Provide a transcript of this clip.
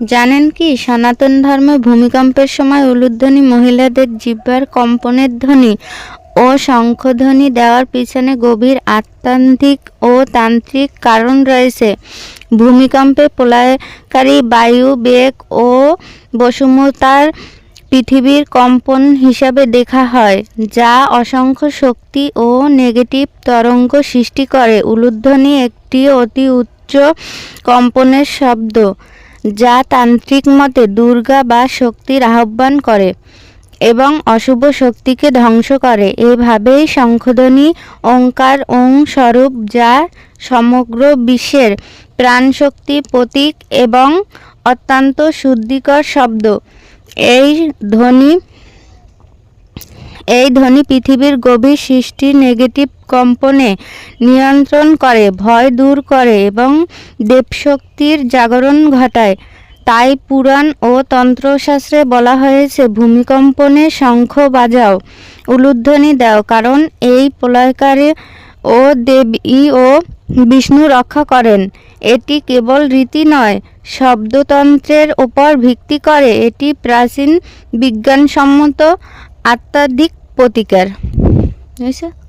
জানেন কি, সনাতন ধর্মে ভূমিকম্পের সময় উলুধ্বনি মহিলাদের জিহ্বার কম্পনের ধ্বনি ও শঙ্খধ্বনি দেওয়ার পিছনে গভীর আত্মান্তিক ও তান্ত্রিক কারণ রয়েছে। ভূমিকম্পে প্রলয়কারী বায়ু, বেগ ও বসুমতার পৃথিবীর কম্পন হিসাবে দেখা হয়, যা অসংখ্য শক্তি ও নেগেটিভ তরঙ্গ সৃষ্টি করে। উলুধ্বনি একটি অতি উচ্চ কম্পনের শব্দ। যা তান্ত্রিক মতে দুর্গা বা শক্তির আহ্বান করে এবং অশুভ শক্তিকে ধ্বংস করে। এভাবেই শঙ্খধ্বনি, ওঙ্কার, ওং স্বরূপ যা সমগ্র বিশ্বের প্রাণশক্তি প্রতীক এবং অত্যন্ত শুদ্ধিকর শব্দ। এই ধ্বনি এই ধ্বনি পৃথিবীর গভীর সৃষ্টি নেগেটিভ কম্পনে নিয়ন্ত্রণ করে, ভয় দূর করে এবং দেবশক্তির জাগরণ ঘটায়। তাই পুরাণ ও তন্ত্রশাস্ত্রে বলা হয়েছে, ভূমিকম্পনে শঙ্খ বাজাও, উলুধ্বনি দাও, কারণ এই প্রলয়কারে ও দেবী ও বিষ্ণু রক্ষা করেন। এটি কেবল রীতি নয়, শব্দতন্ত্রের ওপর ভিত্তি করে। এটি প্রাচীন বিজ্ঞানসম্মত আত্মাধিক Potiker. ¿No?